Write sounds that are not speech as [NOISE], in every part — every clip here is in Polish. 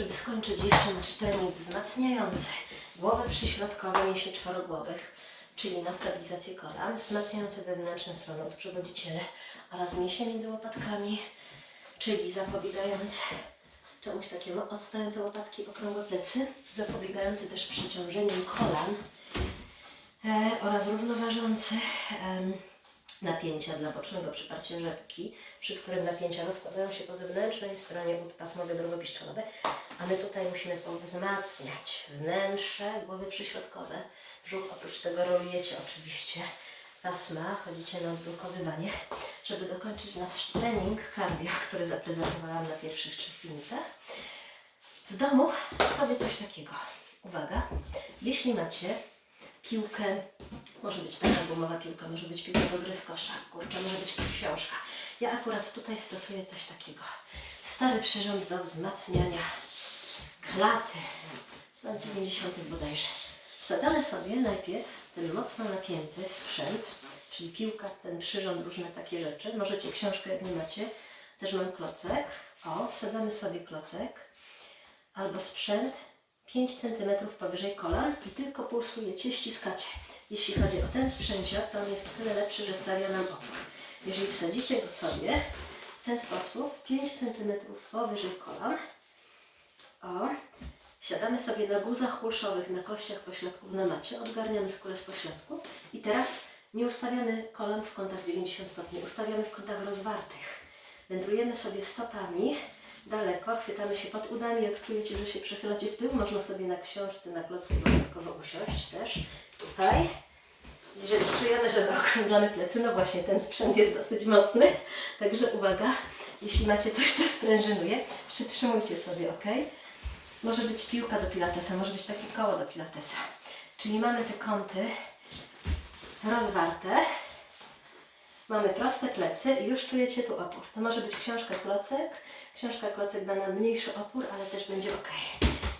żeby skończyć jeszcze nasz trening wzmacniający głowę przyśrodkową mięśni czworogłowych, czyli na stabilizację kolan, wzmacniający wewnętrzne strony od przewodziciele oraz mięśnie między łopatkami, czyli zapobiegający czemuś takiemu, odstające łopatki, okrągłe plecy, zapobiegający też przeciążeniom kolan e, oraz równoważący em, napięcia dla bocznego przyparcia rzepki, przy którym napięcia rozkładają się po zewnętrznej stronie ud pasmowe drobnopiszczelowe, a my tutaj musimy powzmacniać wnętrze głowy przyśrodkowe. Brzuch oprócz tego rolujecie oczywiście pasma, chodzicie na odblokowywanie, żeby dokończyć nasz trening cardio, który zaprezentowałam na pierwszych trzech minutach. W domu robię coś takiego. Uwaga, jeśli macie piłkę, może być taka gumowa piłka, może być piłka do gry w kosza, kurczę, może być to książka. Ja akurat tutaj stosuję coś takiego. Stary przyrząd do wzmacniania klaty z lat 90. bodajże. Wsadzamy sobie najpierw ten mocno napięty sprzęt, czyli piłka, ten przyrząd, różne takie rzeczy. Możecie książkę, jak nie macie. Też mam klocek. O, wsadzamy sobie klocek albo sprzęt 5 cm powyżej kolan i tylko pulsujecie, ściskacie. Jeśli chodzi o ten sprzęcior, to on jest o tyle lepszy, że stawia nam opór. Jeżeli wsadzicie go sobie w ten sposób, 5 cm powyżej kolan, o, siadamy sobie na guzach kulszowych, na kościach pośladków na macie, odgarniamy skórę z pośladków i teraz nie ustawiamy kolan w kątach 90 stopni, ustawiamy w kątach rozwartych. Wędrujemy sobie stopami daleko, chwytamy się pod udami, jak czujecie, że się przechylacie w tył, można sobie na książce, na klocku dodatkowo usiąść też, tutaj. Jeżeli czujemy, że zaokrąglamy plecy, no właśnie ten sprzęt jest dosyć mocny, także uwaga, jeśli macie coś, co sprężynuje, przytrzymujcie sobie, ok? Może być piłka do pilatesa, może być takie koło do pilatesa. Czyli mamy te kąty rozwarte, mamy proste plecy i już czujecie tu opór. To może być książka klocek, książka klocek da nam mniejszy opór, ale też będzie ok.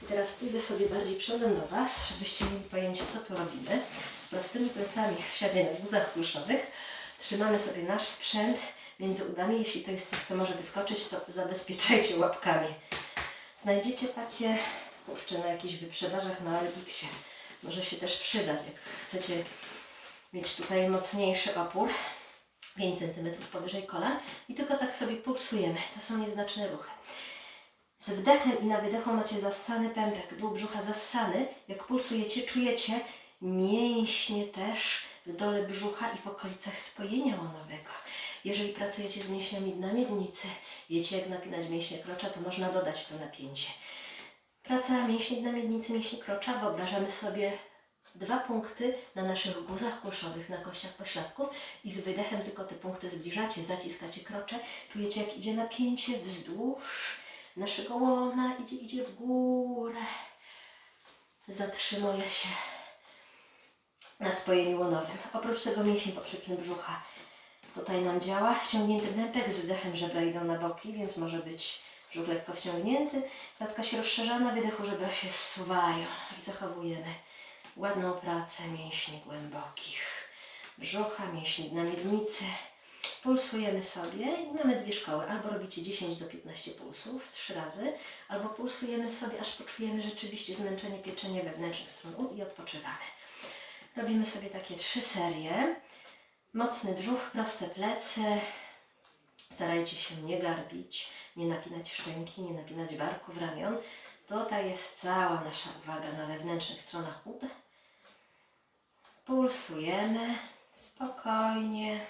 I teraz pójdę sobie bardziej przodem do Was, żebyście mieli pojęcie, co tu robimy. Z prostymi plecami w siadzie na guzach pluszowych trzymamy sobie nasz sprzęt między udami. Jeśli to jest coś, co może wyskoczyć, to zabezpieczajcie łapkami. Znajdziecie takie, kurczę, na jakichś wyprzedażach na Alpiksie. Może się też przydać, jak chcecie mieć tutaj mocniejszy opór. 5 cm powyżej kolan i tylko tak sobie pulsujemy. To są nieznaczne ruchy. Z wdechem i na wydechu macie zassany pępek, dół brzucha zassany. Jak pulsujecie, czujecie mięśnie też w dole brzucha i w okolicach spojenia łonowego. Jeżeli pracujecie z mięśniami dna miednicy, wiecie jak napinać mięśnie krocza, to można dodać to napięcie. Praca mięśni dna miednicy, mięśni krocza, wyobrażamy sobie dwa punkty na naszych guzach kulszowych, na kościach pośladków. I z wydechem tylko te punkty zbliżacie, zaciskacie krocze, czujecie jak idzie napięcie wzdłuż naszego łona, idzie, idzie w górę, zatrzymuje się na spojeniu łonowym. Oprócz tego mięsień poprzeczny brzucha tutaj nam działa, wciągnięty pępek z wydechem żebra idą na boki, więc może być brzuch lekko wciągnięty, klatka się rozszerza, na wydechu żebra się zsuwają i zachowujemy ładną pracę mięśni głębokich, brzucha, mięśni na miednicy. Pulsujemy sobie i mamy dwie szkoły. Albo robicie 10 do 15 pulsów, trzy razy, albo pulsujemy sobie, aż poczujemy rzeczywiście zmęczenie pieczenia wewnętrznych stron i odpoczywamy. Robimy sobie takie trzy serie. Mocny brzuch, proste plecy. Starajcie się nie garbić, nie napinać szczęki, nie napinać barków, ramion. Tutaj jest cała nasza uwaga na wewnętrznych stronach ud. Pulsujemy spokojnie.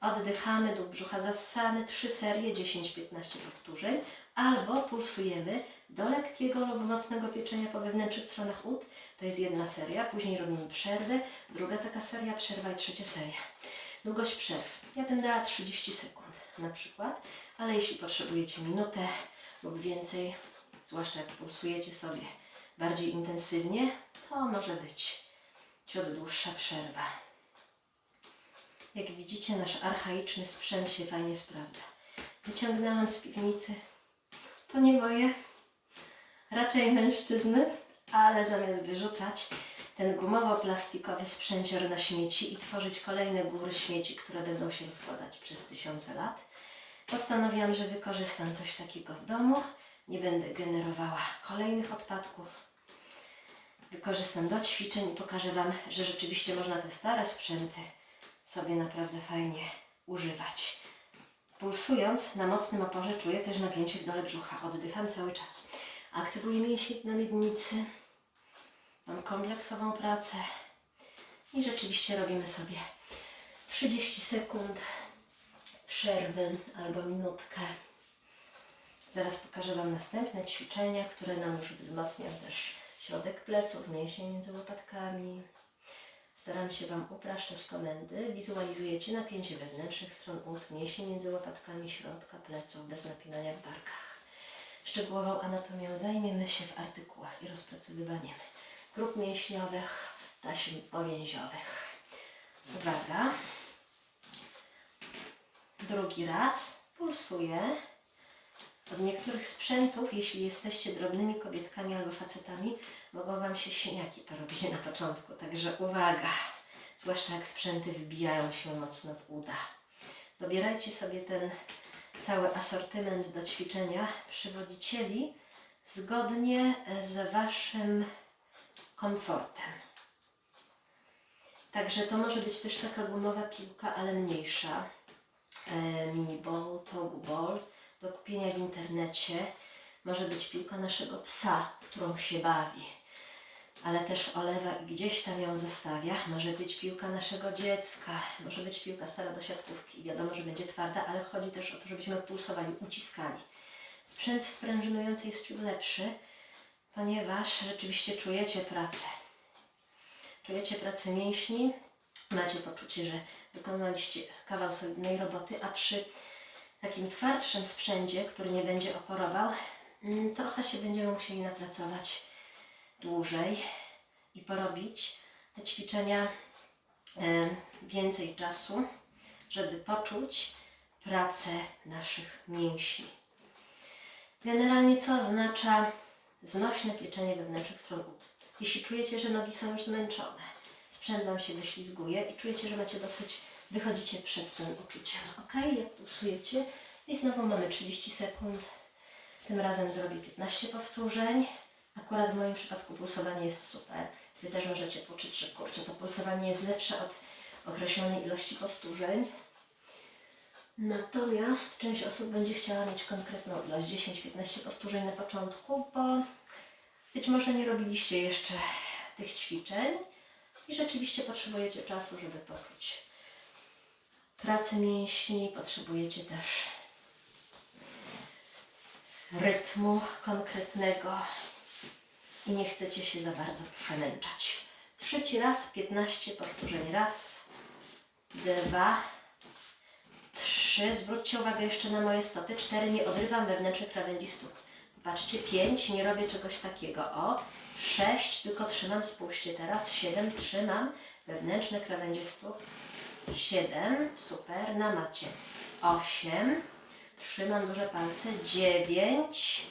Oddychamy, dół brzucha zassany, trzy serie, 10-15 powtórzeń. Albo pulsujemy do lekkiego lub mocnego pieczenia po wewnętrznych stronach ud. To jest jedna seria. Później robimy przerwę. Druga taka seria, przerwa i trzecia seria. Długość przerw. Ja bym dała 30 sekund na przykład, ale jeśli potrzebujecie minutę lub więcej, zwłaszcza jak pulsujecie sobie bardziej intensywnie, to może być ciut dłuższa przerwa. Jak widzicie, nasz archaiczny sprzęt się fajnie sprawdza. Wyciągnęłam z piwnicy. To nie moje, raczej mężczyzny, ale zamiast wyrzucać ten gumowo-plastikowy sprzęcior na śmieci i tworzyć kolejne góry śmieci, które będą się rozkładać przez tysiące lat, postanowiłam, że wykorzystam coś takiego w domu. nie będę generowała kolejnych odpadków. Wykorzystam do ćwiczeń i pokażę Wam, że rzeczywiście można te stare sprzęty sobie naprawdę fajnie używać. Pulsując na mocnym oporze czuję też napięcie w dole brzucha. Oddycham cały czas. Aktywuję mięśnie na miednicy. Mam kompleksową pracę. I rzeczywiście robimy sobie 30 sekund przerwy albo minutkę. Zaraz pokażę Wam następne ćwiczenia, które nam już wzmacniają też środek pleców, mięśnie między łopatkami. Staram się Wam upraszczać komendy. Wizualizujecie napięcie wewnętrznych stron ud, mięśni między łopatkami, środka pleców, bez napinania w barkach. Szczegółową anatomią zajmiemy się w artykułach i rozpracowywaniem grup mięśniowych, taśm powięziowych. Uwaga. Drugi raz pulsuję. Od niektórych sprzętów, jeśli jesteście drobnymi kobietkami albo facetami, mogą Wam się siniaki porobić na początku. Także uwaga, zwłaszcza jak sprzęty wbijają się mocno w uda. Dobierajcie sobie ten cały asortyment do ćwiczenia przywodzicieli zgodnie z Waszym komfortem. Także to może być też taka gumowa piłka, ale mniejsza. E, mini ball, togu ball do kupienia w internecie. Może być piłka naszego psa, którą się bawi, ale też olewa i gdzieś tam ją zostawia. Może być piłka naszego dziecka, może być piłka stara do siatkówki. Wiadomo, że będzie twarda, ale chodzi też o to, żebyśmy pulsowali, uciskali. Sprzęt sprężynujący jest ciut lepszy, ponieważ rzeczywiście czujecie pracę. Czujecie pracę mięśni, macie poczucie, że wykonaliście kawał solidnej roboty, a przy takim twardszym sprzęcie, który nie będzie oporował, mm, trochę się będziemy musieli napracować dłużej i porobić te ćwiczenia e, więcej czasu, żeby poczuć pracę naszych mięśni. Generalnie co oznacza znośne pieczenie wewnętrznych stron ud? Jeśli czujecie, że nogi są już zmęczone, sprzęt Wam się wyślizguje i czujecie, że macie dosyć, wychodzicie przed tym uczuciem. Ok? Jak pulsujecie i znowu mamy 30 sekund. Tym razem zrobię 15 powtórzeń. Akurat w moim przypadku pulsowanie jest super. Wy też możecie poczuć, że kurczę, to pulsowanie jest lepsze od określonej ilości powtórzeń. Natomiast część osób będzie chciała mieć konkretną ilość 10-15 powtórzeń na początku, bo być może nie robiliście jeszcze tych ćwiczeń i rzeczywiście potrzebujecie czasu, żeby poczuć pracę mięśni, potrzebujecie też rytmu konkretnego i nie chcecie się za bardzo przemęczać. Trzeci raz, 15 powtórzeń. Raz, dwa, trzy. Zwróćcie uwagę jeszcze na moje stopy. Cztery, nie odrywam wewnętrznych krawędzi stóp. Patrzcie, pięć, nie robię czegoś takiego. O, sześć, tylko trzymam, spójrzcie teraz. Siedem, trzymam wewnętrzne krawędzie stóp. Siedem, super, na macie. Osiem, trzymam duże palce. Dziewięć,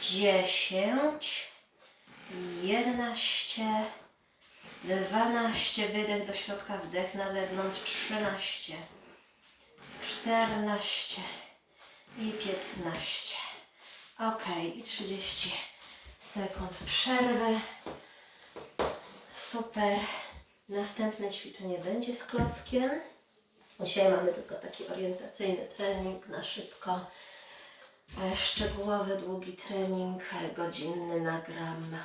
dziesięć, jedenaście, dwanaście, wydech do środka, wdech na zewnątrz, trzynaście, czternaście i piętnaście. Ok, i 30 sekund przerwy. Super. Następne ćwiczenie będzie z klockiem. Dzisiaj mamy tylko taki orientacyjny trening na szybko. E, Szczegółowy, długi trening, e, godzinny nagram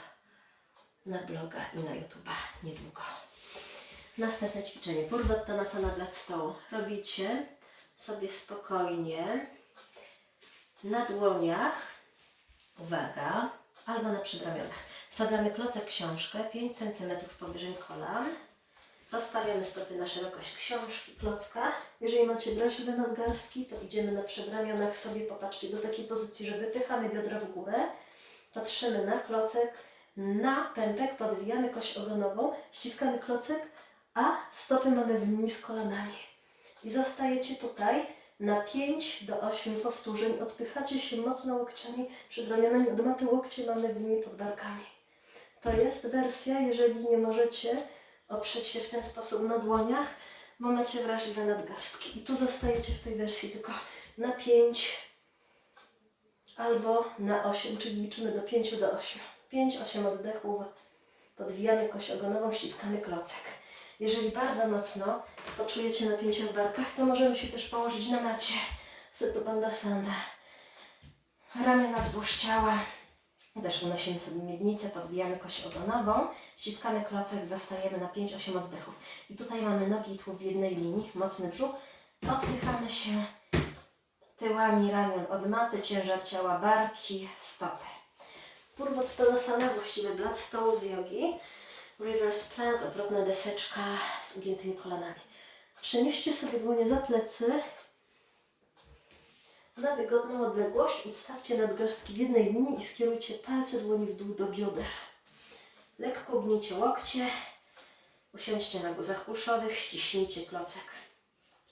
na bloga i na YouTube'a niedługo. Następne ćwiczenie. Purvottanasana blat stołu. Robicie sobie spokojnie na dłoniach, uwaga, albo na przedramionach. Wsadzamy klocek książkę 5 cm powyżej kolan. Rozstawiamy stopy na szerokość książki, klocka. Jeżeli macie brązowe nadgarstki, to idziemy na przedramionach sobie, popatrzcie, do takiej pozycji, że wypychamy biodra w górę. Patrzymy na klocek, na pępek, podwijamy kość ogonową, ściskamy klocek, a stopy mamy w linii z kolanami. I zostajecie tutaj na 5 do 8 powtórzeń. Odpychacie się mocno łokciami przed ramionami. Od maty łokcie mamy w linii pod barkami. To jest wersja, jeżeli nie możecie oprzeć się w ten sposób na dłoniach, bo macie wrażliwe nadgarstki. I tu zostajecie w tej wersji tylko na 5 albo na 8, czyli liczymy do 5 do 8. 5-8 oddechów, podwijamy kość ogonową, ściskamy klocek. Jeżeli bardzo mocno poczujecie napięcie w barkach, to możemy się też położyć na macie. Setu Bandasana. Ramiona wzdłuż ciała. Też unosimy sobie miednicę, podbijamy kość ogonową, ściskamy klocek, zostajemy na 5-8 oddechów. I tutaj mamy nogi i tułów w jednej linii, mocny brzuch. Odpychamy się tyłami ramion od maty, ciężar ciała, barki, stopy. Purvottanasana, właściwy blat stołu z jogi. Reverse plank, odwrotna deseczka z ugiętymi kolanami. Przenieście sobie dłonie za plecy. Na wygodną odległość ustawcie nadgarstki w jednej linii i skierujcie palce dłoni w dół do bioder. Lekko ugnięcie łokcie. Usiądźcie na guzach uszowych, ściśnijcie klocek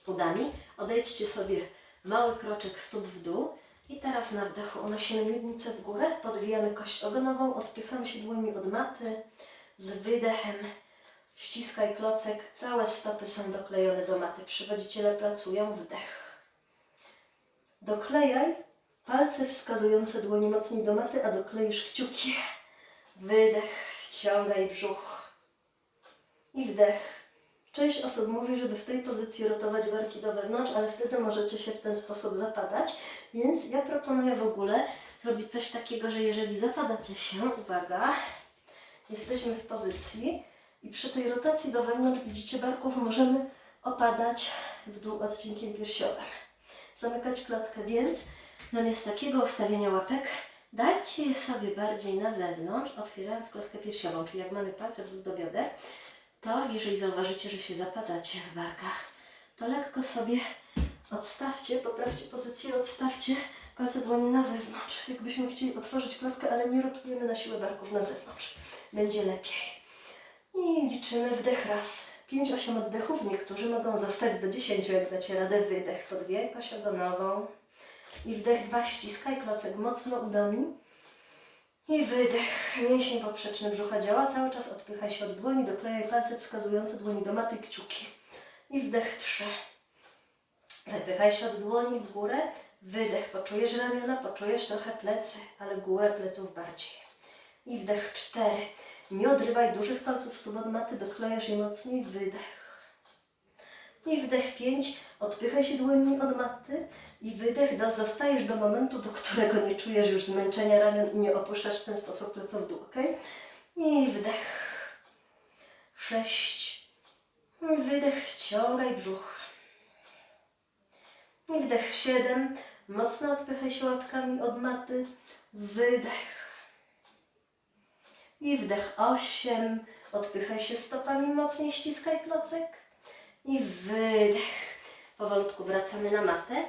udami. Odejdźcie sobie mały kroczek stóp w dół. I teraz na wdechu unosimy miednicę w górę, podwijamy kość ogonową, odpychamy się dłońmi od maty. Z wydechem ściskaj klocek, całe stopy są doklejone do maty. Przywodziciele pracują, wdech. Doklejaj palce wskazujące dłoni mocniej do maty, a dokleisz kciuki. Wydech, wciągaj brzuch. I wdech. Część osób mówi, żeby w tej pozycji rotować barki do wewnątrz, ale wtedy możecie się w ten sposób zapadać. Więc ja proponuję w ogóle zrobić coś takiego, że jeżeli zapadacie się, uwaga, jesteśmy w pozycji i przy tej rotacji do wewnątrz, widzicie, barków możemy opadać w dół odcinkiem piersiowym. Zamykać klatkę, więc zamiast takiego ustawienia łapek, dajcie je sobie bardziej na zewnątrz, otwierając klatkę piersiową, czyli jak mamy palce w do bioder, to jeżeli zauważycie, że się zapadacie w barkach, to lekko sobie odstawcie, poprawcie pozycję, odstawcie palce dłoni na zewnątrz. Jakbyśmy chcieli otworzyć klatkę, ale nie rotujemy na siłę barków na zewnątrz. Będzie lepiej. I liczymy wdech raz. 5-8 oddechów. Niektórzy mogą zostać do 10, jak dacie radę. Wydech, podwijaj kość ogonową. I wdech dwa, ściskaj klocek mocno udami. I wydech. Mięsień poprzeczny brzucha działa. Cały czas odpychaj się od dłoni, doklejaj palce wskazujące dłoni do maty, kciuki. I wdech trzy. Wypychaj się od dłoni w górę. Wydech. Poczujesz ramiona, poczujesz trochę plecy, ale górę pleców bardziej. I wdech cztery. Nie odrywaj dużych palców stóp od maty, doklejasz je mocniej. Wydech. I wdech pięć. Odpychaj się dłońmi od maty. I wydech. Do, zostajesz do momentu, do którego nie czujesz już zmęczenia ramion i nie opuszczasz w ten sposób pleców dół, ok? I wdech. Sześć. Wydech. Wciągaj brzuch. I wdech siedem. Mocno odpychaj się łapkami od maty. Wydech. I wdech osiem. Odpychaj się stopami mocniej, ściskaj klocek. I wydech. Powolutku wracamy na matę.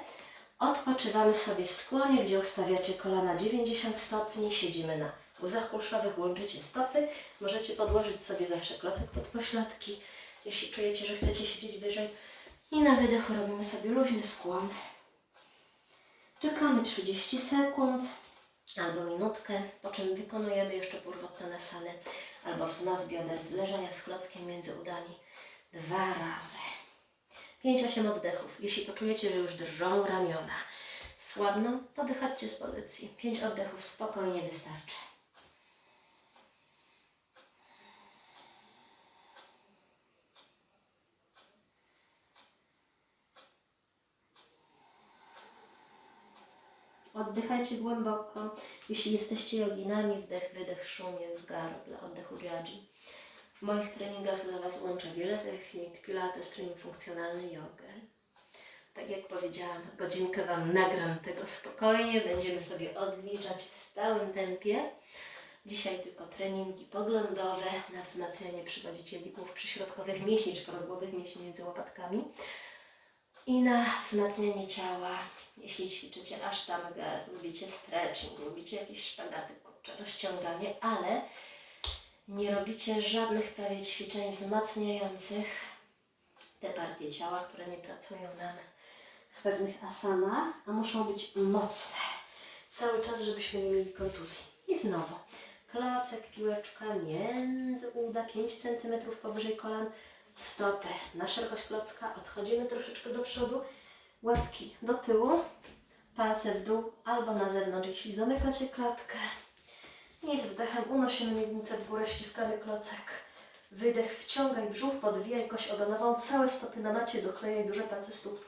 Odpoczywamy sobie w skłonie, gdzie ustawiacie kolana 90 stopni. Siedzimy na łzach kulszowych, łączycie stopy. Możecie podłożyć sobie zawsze klocek pod pośladki, jeśli czujecie, że chcecie siedzieć wyżej. I na wydechu robimy sobie luźny skłon. Czekamy 30 sekund albo minutkę, po czym wykonujemy jeszcze purwottanasany albo wznos bioder z leżenia z klockiem między udami dwa razy. 5-8 oddechów. Jeśli poczujecie, że już drżą ramiona, słabną, to wychodźcie z pozycji. 5 oddechów spokojnie wystarczy. Oddychajcie głęboko. Jeśli jesteście joginami, wdech, wydech, szumie w gardle, oddech ujjayi. W moich treningach dla Was łączę wiele technik, pilates, trening funkcjonalny, jogę. Tak jak powiedziałam, godzinkę Wam nagram tego spokojnie, będziemy sobie odliczać w stałym tempie. Dzisiaj tylko treningi poglądowe na wzmacnianie przywodzicieli głów przyśrodkowych mięśni, czworogłowych mięśni między łopatkami i na wzmacnianie ciała. Jeśli ćwiczycie asztangę, lubicie stretching, lubicie jakieś szpagaty, kurcze, rozciąganie, ale nie robicie żadnych prawie ćwiczeń wzmacniających te partie ciała, które nie pracują nam w pewnych asanach, a muszą być mocne. Cały czas, żebyśmy nie mieli kontuzji. I znowu, klocek, piłeczka między uda, 5 cm powyżej kolan, stopę na szerokość klocka, odchodzimy troszeczkę do przodu, łapki do tyłu, palce w dół albo na zewnątrz, jeśli zamykacie klatkę. I z wdechem unosimy miednicę w górę, ściskamy klocek. Wydech, wciągaj brzuch, podwijaj kość ogonową, całe stopy na macie, doklejaj duże palce stóp.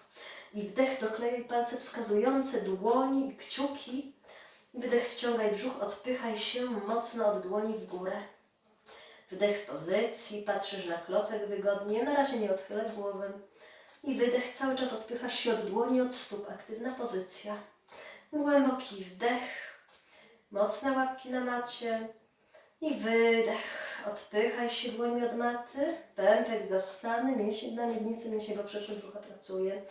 I wdech, doklejaj palce wskazujące, dłoni i kciuki. Wydech, wciągaj brzuch, odpychaj się mocno od dłoni w górę. Wdech pozycji, patrzysz na klocek wygodnie, na razie nie odchylaj głowy. I wydech, cały czas odpychasz się od dłoni, od stóp, aktywna pozycja. Głęboki wdech, mocne łapki na macie. I wydech, odpychaj się dłońmi od maty, pępek zassany, mięsień na miednicy, mięsień poprzeczny brzucha pracuje.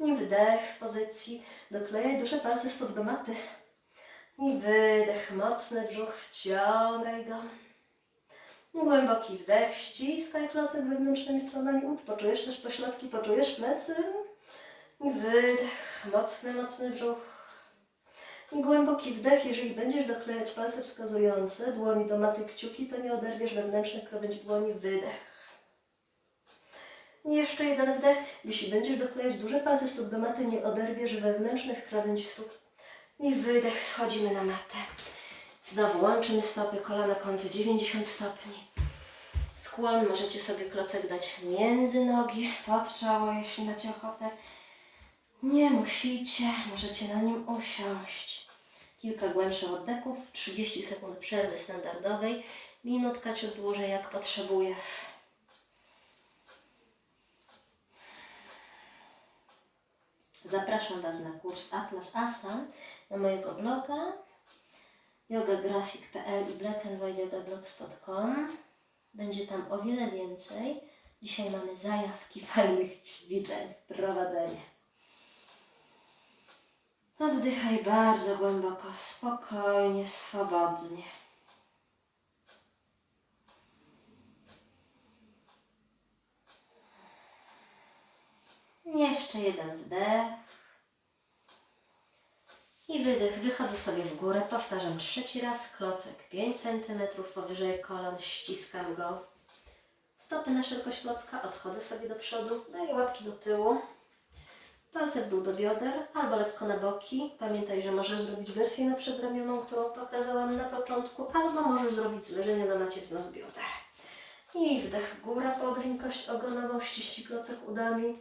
I wdech w pozycji, doklejaj duże palce stóp do maty. I wydech, mocny brzuch, wciągaj go. Głęboki wdech, ściskaj klocek wewnętrznymi stronami ud, poczujesz też pośladki, poczujesz plecy. I wydech, mocny, mocny brzuch. I głęboki wdech, jeżeli będziesz doklejać palce wskazujące, dłoni do maty, kciuki, to nie oderwiesz wewnętrznych krawędzi dłoni, wydech. I jeszcze jeden wdech, jeśli będziesz doklejać duże palce stóp do maty, nie oderwiesz wewnętrznych krawędzi stóp. I wydech, schodzimy na matę. Znowu łączymy stopy, kolana, kąty 90 stopni. Skłon możecie sobie klocek dać między nogi, pod czoło, jeśli macie ochotę. Nie musicie, możecie na nim usiąść. Kilka głębszych oddechów, 30 sekund przerwy standardowej, minutka ciut dłużej jak potrzebujesz. Zapraszam Was na kurs Atlas Asan na mojego bloga yogagrafik.pl i blackandwhiteyogablogspot.com. Będzie tam o wiele więcej. Dzisiaj mamy zajawki [LAUGHS] fajnych ćwiczeń, wprowadzenie. Oddychaj bardzo głęboko, spokojnie, swobodnie. Jeszcze jeden wdech. I wydech, wychodzę sobie w górę, powtarzam trzeci raz, klocek 5 cm powyżej kolan, ściskam go. Stopy na szerokość klocka, odchodzę sobie do przodu, daję łapki do tyłu. Palce w dół do bioder albo lekko na boki. Pamiętaj, że możesz zrobić wersję na przedramioną, którą pokazałam na początku, albo możesz zrobić zleżenie na macie wznos bioder. I wdech, góra, pogwiń kość ogonową, ściśnij klocek udami.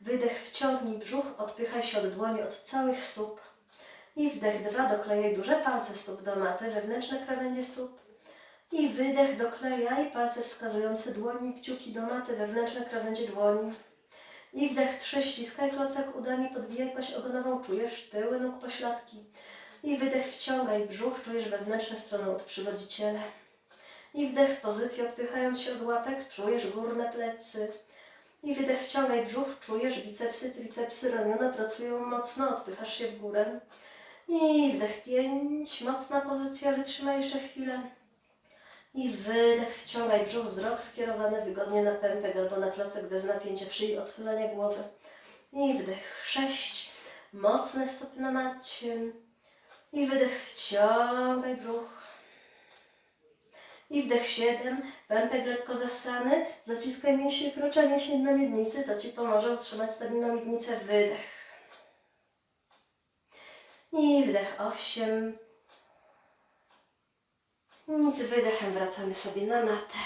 Wydech, wciągnij brzuch, odpychaj się od dłoni, od całych stóp. I wdech, dwa, doklejaj duże palce stóp do maty, wewnętrzne krawędzie stóp. I wydech, doklejaj palce wskazujące dłoni, kciuki do maty, wewnętrzne krawędzie dłoni. I wdech, trzy, ściskaj klocek udami, podbijaj kość ogonową, czujesz tyły nóg pośladki. I wydech, wciągaj brzuch, czujesz wewnętrzne strony od przywodziciele. I wdech, pozycję odpychając się od łapek, czujesz górne plecy. I wydech, wciągaj brzuch, czujesz bicepsy, tricepsy, ramiona pracują mocno, odpychasz się w górę. I wdech, pięć, mocna pozycja, wytrzymaj jeszcze chwilę. I wydech, wciągaj brzuch, wzrok skierowany wygodnie na pępek albo na klocek bez napięcia w szyi, odchylania głowy. I wdech, sześć, mocne stopy na macie. I wydech, wciągaj brzuch. I wdech 7, pępek lekko zassany, zaciskaj mięśnie krocza, mięśnie na miednicy, to Ci pomoże utrzymać stabilną miednicę, wydech. I wdech 8. I z wydechem wracamy sobie na matę.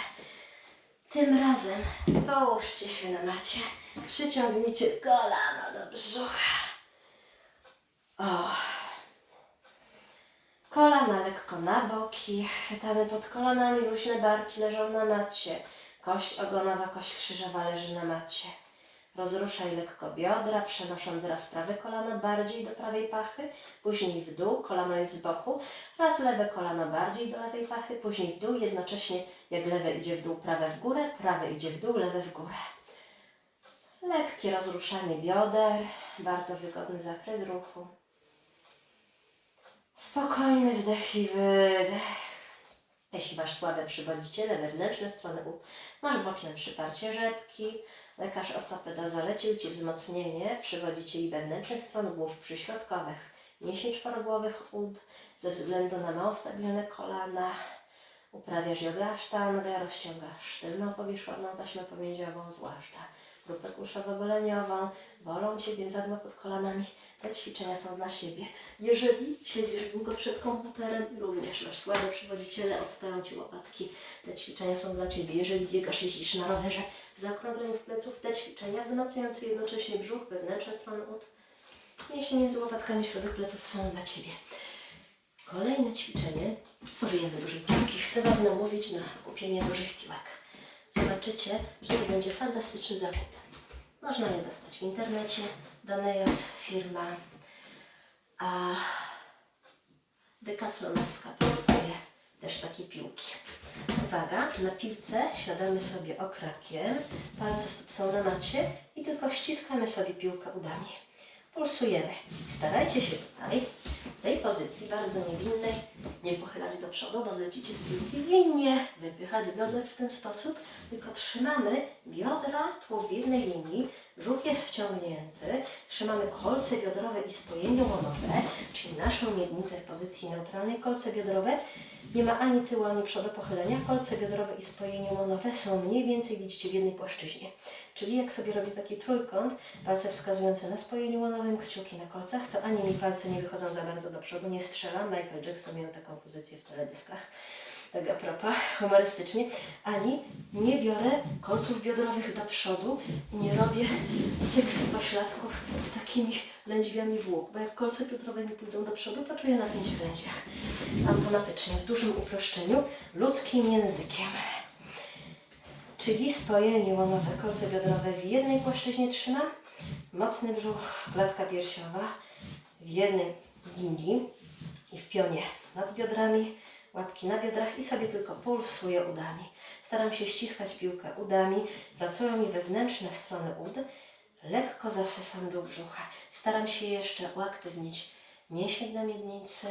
Tym razem połóżcie się na macie, przyciągnijcie kolana do brzucha. O. Kolana lekko na boki, chwytamy pod kolanami, luźne barki leżą na macie. Kość ogonowa, kość krzyżowa leży na macie. Rozruszaj lekko biodra, przenosząc raz prawe kolano bardziej do prawej pachy, później w dół, kolano jest z boku, raz lewe kolano bardziej do lewej pachy, później w dół, jednocześnie jak lewe idzie w dół, prawe w górę, prawe idzie w dół, lewe w górę. Lekkie rozruszanie bioder, bardzo wygodny zakres ruchu. Spokojny wdech i wydech. Jeśli masz słabe przywodziciele, wewnętrzne strony ud, masz boczne przyparcie rzepki, lekarz ortopeda zalecił Ci wzmocnienie przywodzicieli wewnętrznych stron głów przyśrodkowych, mięśni czworogłowych ud, ze względu na mało stabilne kolana. Uprawiasz jogę asztangę, rozciągasz tylną powierzchowną taśmę pomiędziową, zwłaszcza grupę kulszowo-goleniową, bolą Ciebie zadła pod kolanami. Te ćwiczenia są dla siebie. Jeżeli siedzisz długo przed komputerem również masz słabe przywodziciele, odstają Ci łopatki, te ćwiczenia są dla Ciebie. Jeżeli biegasz, jeździsz na rowerze, w zaokrągleniu w pleców, te ćwiczenia wzmacniające jednocześnie brzuch, wewnętrzne strony ud, mięśnie między łopatkami, środek pleców są dla Ciebie. Kolejne ćwiczenie. Użyjemy dużej piłki. Chcę Was namówić na kupienie dużych piłek. Zobaczycie, że to będzie fantastyczny zakup. Można je dostać w internecie. Domejos, firma a Decathlonowska produkuje też takie piłki. Uwaga, na piłce siadamy sobie okrakiem, palce stóp są na macie i tylko ściskamy sobie piłkę udami. Pulsujemy. Starajcie się tutaj, w tej pozycji bardzo niewinnej, nie pochylać do przodu, bo zlecicie z piłki i nie wypychać bioder w ten sposób, tylko trzymamy biodra tu w jednej linii, brzuch jest wciągnięty, trzymamy kolce biodrowe i spojenie łonowe, czyli naszą miednicę w pozycji neutralnej. Kolce biodrowe nie ma ani tyłu, ani przodu pochylenia. Kolce biodrowe i spojenie łonowe są mniej więcej, widzicie, w jednej płaszczyźnie. Czyli jak sobie robię taki trójkąt, palce wskazujące na spojeniu łonowym, kciuki na kolcach, to ani mi palce nie wychodzą za bardzo do przodu, nie strzelam. Michael Jackson miał taką pozycję w teledyskach. Tak a propos, humorystycznie. Ani nie biorę kolców biodrowych do przodu i nie robię seks pośladków z takimi lędźwiami włók, bo jak kolce biodrowe mi pójdą do przodu, to czuję napięcie w lędźwiach. Automatycznie, w dużym uproszczeniu, ludzkim językiem. Czyli spojenie łonowe, kolce biodrowe w jednej płaszczyźnie trzymam, mocny brzuch, klatka piersiowa w jednej linii i w pionie nad biodrami, łapki na biodrach i sobie tylko pulsuję udami. Staram się ściskać piłkę udami, pracują mi wewnętrzne strony ud, lekko zasysam do brzucha. Staram się jeszcze uaktywnić mięsień na miednicy,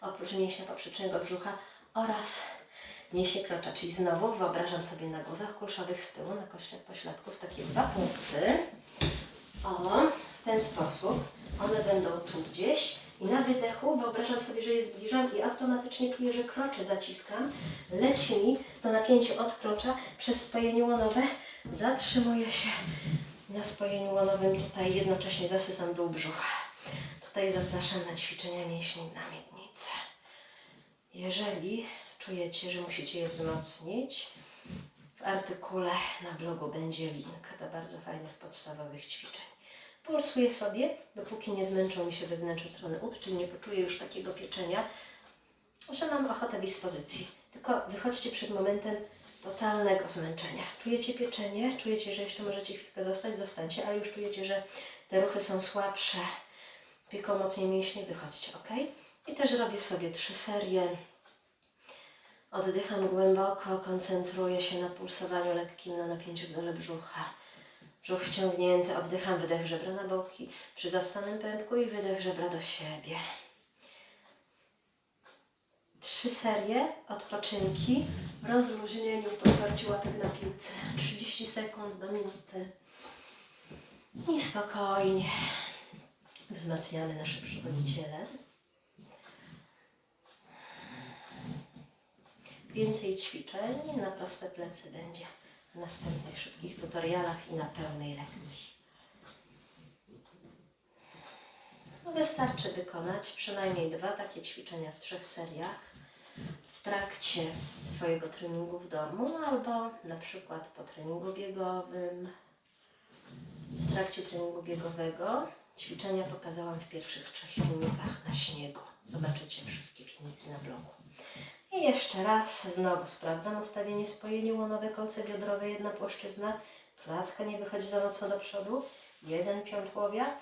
oprócz mięśnia poprzecznego brzucha oraz mięśnie krocza, czyli znowu wyobrażam sobie na guzach kulszowych z tyłu, na kościach pośladków takie dwa punkty. O, w ten sposób. One będą tu gdzieś i na wydechu wyobrażam sobie, że je zbliżam i automatycznie czuję, że krocze zaciskam. Leci mi to napięcie od krocza przez spojenie łonowe. Zatrzymuję się na spojeniu łonowym. Tutaj jednocześnie zasysam dół brzucha. Tutaj zapraszam na ćwiczenia mięśni na miednicę. Jeżeli czujecie, że musicie je wzmocnić, w artykule na blogu będzie link do bardzo fajnych podstawowych ćwiczeń. Pulsuję sobie, dopóki nie zmęczą mi się wewnętrzne strony ud, czyli nie poczuję już takiego pieczenia, że mam ochotę dyspozycji. Tylko wychodźcie przed momentem totalnego zmęczenia. Czujecie pieczenie, czujecie, że jeszcze możecie chwilkę zostać, zostańcie, ale już czujecie, że te ruchy są słabsze, pieką mocniej mięśnie, wychodźcie, ok? I też robię sobie trzy serie. Oddycham głęboko, koncentruję się na pulsowaniu lekkim, na napięciu dole brzucha. Brzuch wciągnięty, oddycham, wydech żebra na boki, przy zastanym pępku i wydech żebra do siebie. Trzy serie odpoczynki w rozluźnieniu, w podparciu łapek na piłce. 30 sekund do minuty. I spokojnie wzmacniamy nasze przywodziciele. Więcej ćwiczeń na proste plecy będzie w następnych szybkich tutorialach i na pełnej lekcji. No wystarczy wykonać przynajmniej dwa takie ćwiczenia w trzech seriach w trakcie swojego treningu w domu albo na przykład po treningu biegowym. W trakcie treningu biegowego ćwiczenia pokazałam w pierwszych trzech filmikach na śniegu. Zobaczycie wszystkie filmiki na blogu. I jeszcze raz znowu sprawdzam ustawienie spojenie łonowe, kolce biodrowe, jedna płaszczyzna, klatka nie wychodzi za mocno do przodu, jeden piątłowia.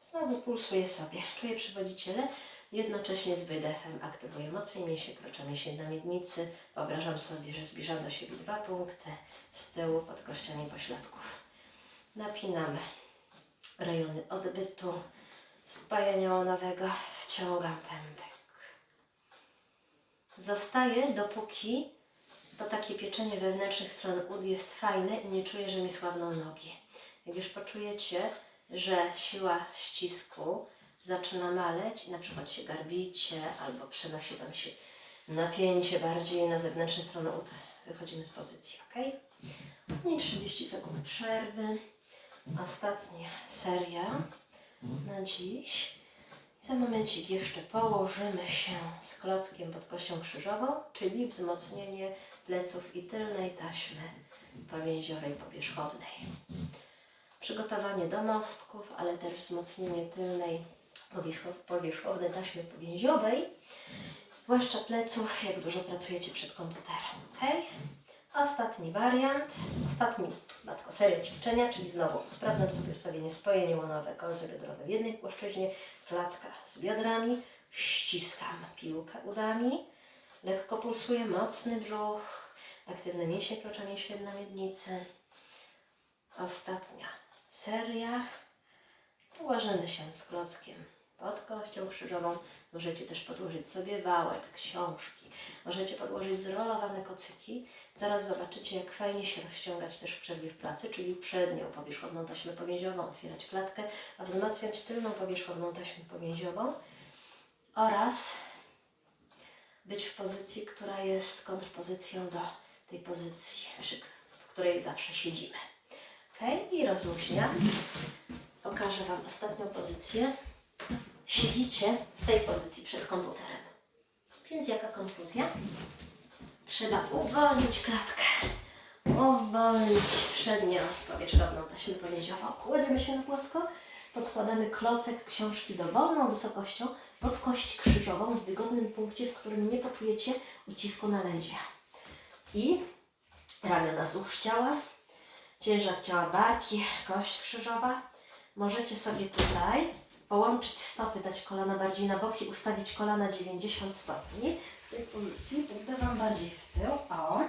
Znowu pulsuję sobie, czuję przywodziciele, jednocześnie z wydechem aktywuję mocniej mięśnie, krocza mięsień na miednicy. Wyobrażam sobie, że zbliżam do siebie dwa punkty z tyłu pod kościami pośladków. Napinamy rejony odbytu, spajania łonowego, wciągam pępek. Zostaje dopóki to takie pieczenie wewnętrznych stron ud jest fajne i nie czuję, że mi słabną nogi. Jak już poczujecie, że siła ścisku zaczyna maleć i na przykład się garbicie albo przenosi Wam się napięcie bardziej na zewnętrzne strony ud, wychodzimy z pozycji, ok? I 30 sekund przerwy. Ostatnia seria na dziś. Za momencik jeszcze położymy się z klockiem pod kością krzyżową, czyli wzmocnienie pleców i tylnej taśmy powięziowej powierzchownej. Przygotowanie do mostków, ale też wzmocnienie tylnej powierzcho- powierzchownej taśmy powięziowej, zwłaszcza pleców, jak dużo pracujecie przed komputerem. ok? Ostatni wariant, ostatni, matko, seria ćwiczenia, czyli znowu sprawdzam sobie ustawienie spojenie łonowe, kolce biodrowe w jednej płaszczyźnie, klatka z biodrami, ściskam piłkę udami, lekko pulsuje mocny brzuch, aktywne mięśnie średnia miednicy. Ostatnia seria, położymy się z klockiem pod kością krzyżową. Możecie też podłożyć sobie wałek, książki. Możecie podłożyć zrolowane kocyki. Zaraz zobaczycie, jak fajnie się rozciągać też w przerwie w pracy, czyli przednią powierzchowną taśmę powięziową, otwierać klatkę, a wzmacniać tylną powierzchowną taśmę powięziową oraz być w pozycji, która jest kontrpozycją do tej pozycji, przy- w której zawsze siedzimy. Ok? I rozluźniam. Pokażę Wam ostatnią pozycję. Siedzicie w tej pozycji przed komputerem. Więc jaka konkluzja? Trzeba uwolnić klatkę. Uwolnić przednią powierzchowną taśmę powięziową. Kładziemy się na płasko. Podkładamy klocek książki dowolną wysokością pod kość krzyżową w wygodnym punkcie, w którym nie poczujecie ucisku na lędźwia. I ramiona wzdłuż ciała, ciężar ciała barki, kość krzyżowa. Możecie sobie tutaj połączyć stopy, dać kolana bardziej na boki, ustawić kolana 90 stopni. W tej pozycji pójdę Wam bardziej w tył. O.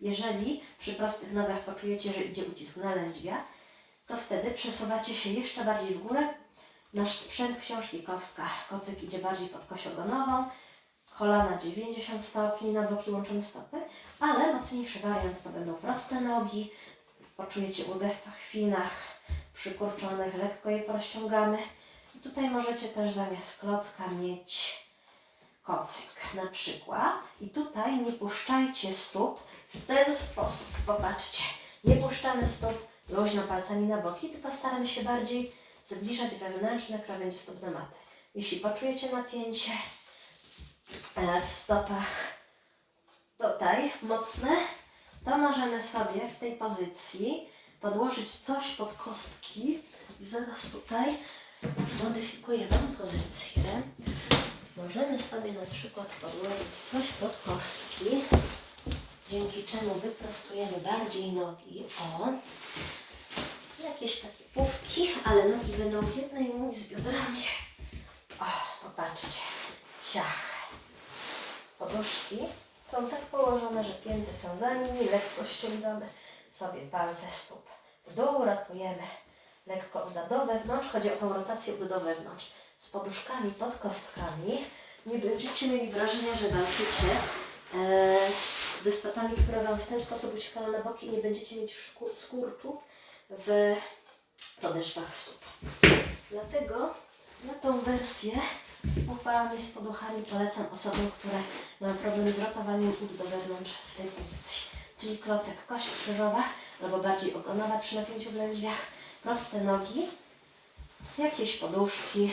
Jeżeli przy prostych nogach poczujecie, że idzie ucisk na lędźwia, to wtedy przesuwacie się jeszcze bardziej w górę. Nasz sprzęt książki kostka, kocyk idzie bardziej pod kość ogonową, kolana 90 stopni, na boki łączymy stopy, ale mocniejszy wariant to będą proste nogi, poczujecie ulgę w pachwinach przykurczonych, lekko je porozciągamy. Tutaj możecie też zamiast klocka mieć kocyk na przykład. I tutaj nie puszczajcie stóp w ten sposób. Popatrzcie, nie puszczamy stóp luźno palcami na boki, tylko staramy się bardziej zbliżać wewnętrzne krawędzie stóp do maty. Jeśli poczujecie napięcie e, w stopach tutaj mocne, to możemy sobie w tej pozycji podłożyć coś pod kostki i zaraz tutaj zmodyfikuję Wam pozycję. Możemy sobie na przykład podłożyć coś pod kostki, dzięki czemu wyprostujemy bardziej nogi. O, jakieś takie pówki, ale nogi będą w jednej linii z biodrami. O, popatrzcie, ciach. Poduszki są tak położone, że pięty są za nimi, lekko ściągamy sobie palce stóp. W dół rotujemy lekko uda do wewnątrz, chodzi o tą rotację uda do wewnątrz. Z poduszkami pod kostkami nie będziecie mieli wrażenia, że walczycie e, ze stopami, które Wam w ten sposób uciekają na boki i nie będziecie mieć skurczów w podeszwach stóp. Dlatego na tą wersję z pufami, z poduchami polecam osobom, które mają problem z rotowaniem ud do wewnątrz w tej pozycji. Czyli klocek kość krzyżowa albo bardziej ogonowa przy napięciu w lędźwiach, proste nogi, jakieś poduszki,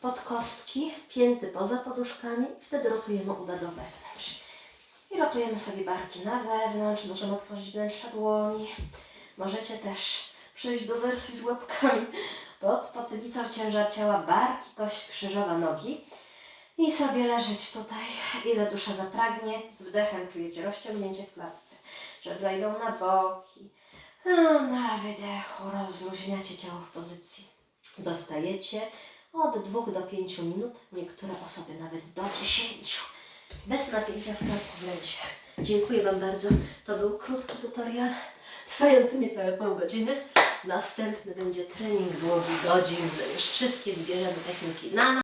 podkostki, pięty poza poduszkami i wtedy rotujemy uda do wewnątrz. I rotujemy sobie barki na zewnątrz, możemy otworzyć wnętrze dłoni. Możecie też przejść do wersji z łapkami pod potylicą ciężar ciała, barki, kość krzyżowa, nogi. I sobie leżeć tutaj, ile dusza zapragnie. Z wdechem czujecie rozciągnięcie w klatce. Żebra idą na boki. A na wydechu rozluźniacie ciało w pozycji. Zostajecie od 2 do 5 minut, niektóre osoby nawet do 10. Bez napięcia w lędźwiach. Dziękuję Wam bardzo. To był krótki tutorial, trwający niecałe pół godziny. Następny będzie trening długich godzin, już wszystkie zbierzemy techniki na